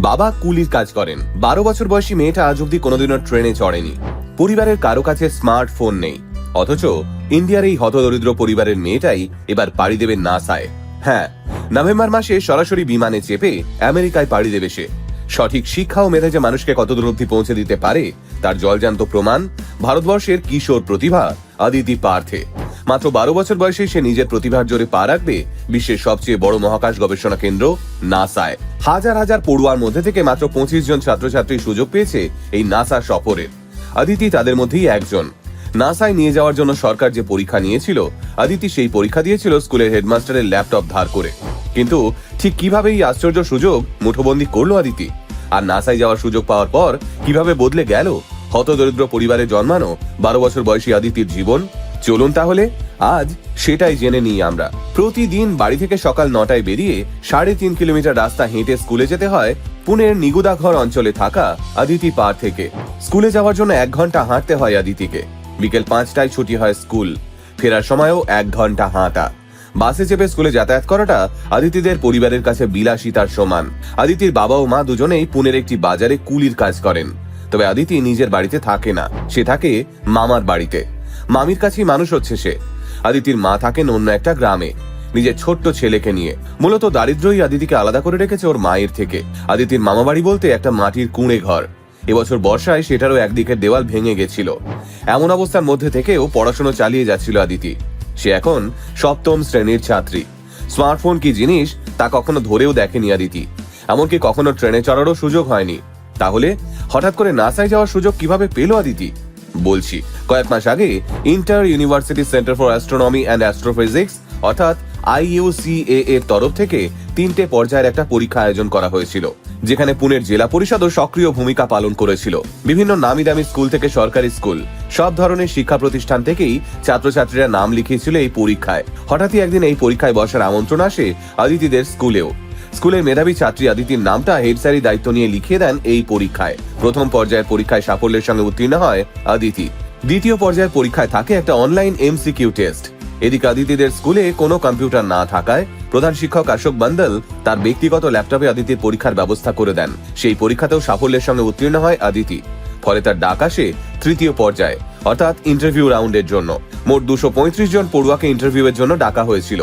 বাবা কুলির কাজ করেন। বারো বছর বয়সী মেয়েটা আজ অব্দি কোনোদিনও ট্রেনে চড়েনি। পরিবারের কারও কাছে স্মার্টফোন নেই। অথচ ইন্ডিয়ার এই হতদরিদ্র পরিবারের মেয়েটাই এবার পাড়ি দেবে নাসায়। হ্যাঁ নভেম্বর মাসে সরাসরি বিমানে চেপে আমেরিকায় পাড়ি দেবে সে। সঠিক শিক্ষা ও মেধা যে মানুষকে কত দূর অব্দি পৌঁছে দিতে পারে, তার জলজান্ত প্রমাণ, ভারতবর্ষের কিশোর প্রতিভা, আদিতি পার্থে। মাত্র বারো বছর বয়সে সে নিজের প্রতিভার জোরে পা রাখবে বিশ্বের সবচেয়ে বড় মহাকাশ গবেষণা কেন্দ্র নাসায়। হাজার হাজার পড়ুয়ার মধ্যে থেকে মাত্র পঁচিশ জন ছাত্রছাত্রী সুযোগ পেয়েছে এই নাসা সফরের আদিতি তাদের মধ্যেই একজন। নাসায় নিয়ে যাওয়ার জন্য সরকার যে পরীক্ষা নিয়েছিল, আদিতি সেই পরীক্ষা দিয়েছিল স্কুলের হেডমাস্টারের ল্যাপটপ ধার করে। কিন্তু ঠিক কীভাবে এই আশ্চর্য সুযোগ মুঠোবন্দি করল আদিতি? আর নাসায় যাওয়ার সুযোগ পাওয়ার পর কীভাবে বদলে গেল? হতদরিদ্র পরিবারে জন্মানো বারো বছর বয়সী আদিতির জীবন চলুন তাহলে, আজ সেটাই জেনে নিই আমরা। প্রতিদিন বাড়ি থেকে সকাল নটায় বেরিয়ে সাড়ে তিন কিলোমিটার রাস্তা হেঁটে স্কুলে যেতে হয় পুনের নিগুদাঘর অঞ্চলে থাকা আদিতি পার থেকে। স্কুলে যাওয়ার জন্য এক ঘণ্টা হাঁটতে হয় আদিতিকে। বিকেল পাঁচটায় ছুটি হয় স্কুল। ফেরার সময়ও এক ঘণ্টা হাঁটা। বাসে চেপে স্কুলে যাতায়াত করাটা আদিতিদের পরিবারের কাছে বিলাসিতার সমান। আদিতির বাবা ও মা দুজনেই পুনের একটি বাজারে কুলির কাজ করেন। তবে আদিতি নিজের বাড়িতে থাকে না। সে থাকে মামার বাড়িতে। মামির কাছেই মানুষ হচ্ছে সে। আদিতির মা থাকেন অন্য একটা গ্রামে। নিজের ছোট্ট ছেলেকে নিয়ে। মূলত দারিদ্রই আদিতিকে আলাদা করে রেখেছে ওর মায়ের থেকে। আদিতির মামা বাড়ি বলতে একটা মাটির কুঁড়ে ঘর। এবছর বর্ষায় সেটারও একদিকের দেওয়াল ভেঙে গেছিল। এমন অবস্থার মধ্যে থেকেও পড়াশোনা চালিয়ে যাচ্ছিল আদিতি। সে এখন সপ্তম শ্রেণির ছাত্রী। স্মার্টফোন কি জিনিস, তা কখনো ধরেও দেখেনি আদিতি। এমনকি কখনো ট্রেনে চড়ারও সুযোগ হয়নি। তাহলে হঠাৎ করে নাসায় যাওয়ার সুযোগ কীভাবে পেল আদিতি? বলছি। কয়েক মাস আগে inter university centre for astronomy and astrophysics অর্থাৎ আইইউসিএ এর তরফ থেকে তিনটে পর্যায়ের একটা পরীক্ষা আয়োজন করা হয়েছিল, যেখানে পুনের জেলা পরিষদও সক্রিয় ভূমিকা পালন করেছিল। বিভিন্ন নামি দামি স্কুল থেকে সরকারি স্কুল, সব ধরনের শিক্ষা প্রতিষ্ঠান থেকেই ছাত্রছাত্রীরা নাম লিখিয়েছিল এই পরীক্ষায়। হঠাৎই একদিন এই পরীক্ষায় বসার আমন্ত্রণ আসে আদিতিদের স্কুলেও। স্কুলের মেধাবী ছাত্রী আদিতির নামটা হেড স্যারই দায়িত্ব নিয়ে লিখিয়ে দেন এই পরীক্ষায়। প্রথম পর্যায়ের পরীক্ষায় সাফল্যের সঙ্গে উত্তীর্ণ হয় আদিতি। দ্বিতীয় পর্যায়ের পরীক্ষায় থাকে একটা অনলাইন এমসিকিউ টেস্ট। এদিকে আদিতিদের স্কুলে কোনো কম্পিউটার না থাকায় প্রধান শিক্ষক অশোক বান্দল তার ব্যক্তিগত ল্যাপটপে আদিতির পরীক্ষার ব্যবস্থা করে দেন। সেই পরীক্ষাতেও সাফল্যের সঙ্গে উত্তীর্ণ হয় আদিতি। ফলে তার ডাক আসে তৃতীয় পর্যায়ে। অর্থাৎ ইন্টারভিউ রাউন্ডের জন্য। মোট দুশো জন পড়ুয়াকে ইন্টারভিউয়ের জন্য ডাকা হয়েছিল।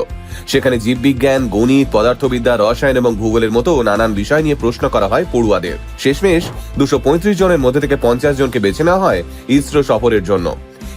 সেখানে জীববিজ্ঞান, গণিত, পদার্থবিদ্যা, রসায়ন এবং ভূগোলের মতো নানান বিষয় নিয়ে প্রশ্ন করা হয় পড়ুয়াদের। শেষমেশ দুশো জনের মধ্যে থেকে পঞ্চাশ জনকে বেছে নেওয়া হয় ইসরো সফরের জন্য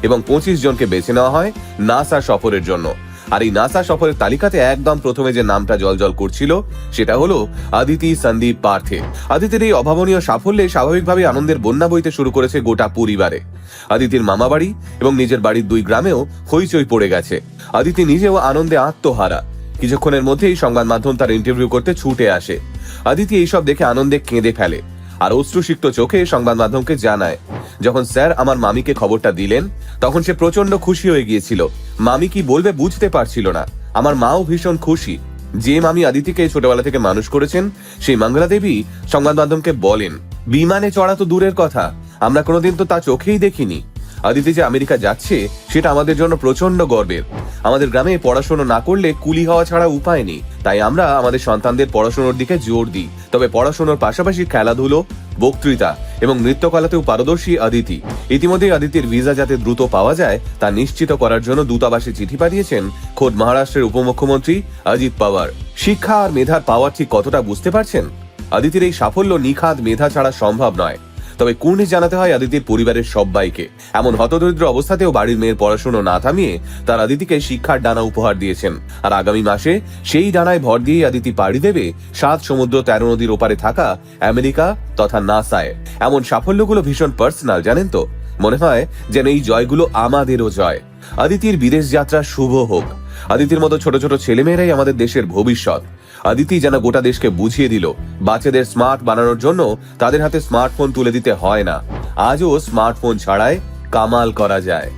এবং পঁচিশ জনকে বেছে নেওয়া হয় নাসা সফরের জন্য। আর এই নাসা সফরের তালিকাতে একদম প্রথমে যে নামটা জলজল করছিল, সেটা হলো আদিতি সন্দীপ পার্থে। আদিতির এই অভাবনীয় সাফল্যে স্বাভাবিকভাবে আনন্দের বন্যা বইতে শুরু করেছে গোটা পরিবারে। আদিতির মামা বাড়ি এবং নিজের বাড়ির দুই গ্রামেও হইচই পড়ে গেছে। আদিতি নিজেও আনন্দে আত্মহারা। কিছুক্ষণের মধ্যেই সংবাদ মাধ্যম তার ইন্টারভিউ করতে ছুটে আসে। আদিতি এইসব দেখে আনন্দে কেঁদে ফেলে। আর অশ্রুসিক্ত চোখে সংবাদ মাধ্যমকে জানায় যখন স্যার আমার মামিকে খবরটা দিলেন, তখন সে প্রচণ্ড খুশি হয়ে গিয়েছিল। মামি কি বলবে বুঝতে পারছিল না। আমার মাও ভীষণ খুশি। যে মামি আদিতিকে ছোটবেলা থেকে মানুষ করেছেন, সেই মঙ্গলা দেবী সংবাদ মাধ্যমকে বলেন, বিমানে চড়া তো দূরের কথা, আমরা কোনোদিন তো তা চোখেই দেখিনি। আদিতি যে আমেরিকা যাচ্ছে, সেটা আমাদের জন্য প্রচণ্ড গর্বের। আমাদের গ্রামে পড়াশোনা না করলে কুলি হওয়া ছাড়া উপায় নেই। তাই আমরা আমাদের সন্তানদের পড়াশোনার দিকে জোর দিই। তবে পড়াশোনার পাশাপাশি খেলাধুলো, বক্তৃতা এবং নৃত্যকলাতেও পারদর্শী আদিতি। ইতিমধ্যে আদিতির ভিসা যাতে দ্রুত পাওয়া যায়, তা নিশ্চিত করার জন্য দূতাবাসে চিঠি পাঠিয়েছেন খোদ মহারাষ্ট্রের উপমুখ্যমন্ত্রী অজিত পাওয়ার। শিক্ষা আর মেধার পাওয়ার ঠিক কতটা বুঝতে পারছেন? আদিতির এই সাফল্য নিখাদ মেধা ছাড়া সম্ভব নয়। তবে কুর্নিশ জানাতে হয় আদিতির পরিবারের সবাইকে এমন হতদরিদ্র অবস্থাতেও বাড়ির মেয়ের পড়াশোনা না থামিয়ে তার আদিতিকে শিক্ষার ডানা উপহার দিয়েছেন। আর আগামী মাসে সেই ডানায় ভর দিয়ে আদিতি পাড়ি দেবে সাত সমুদ্র তেরো নদীর ওপারে থাকা আমেরিকা তথা নাসায়। এমন সাফল্যগুলো ভীষণ পার্সোনাল, জানেন তো? মনে হয় যেন এই জয়গুলো আমাদেরও জয়। আদিতির বিদেশ যাত্রা শুভ হোক। আদিতির মতো ছোট ছোট ছেলেমেয়েরাই আমাদের দেশের ভবিষ্যৎ। আদিতি যেন গোটা দেশকে বুঝিয়ে দিল, বাচ্চাদের স্মার্ট বানানোর জন্য তাদের হাতে স্মার্টফোন তুলে দিতে হয় না। আজও স্মার্টফোন ছাড়াই কামাল করা যায়।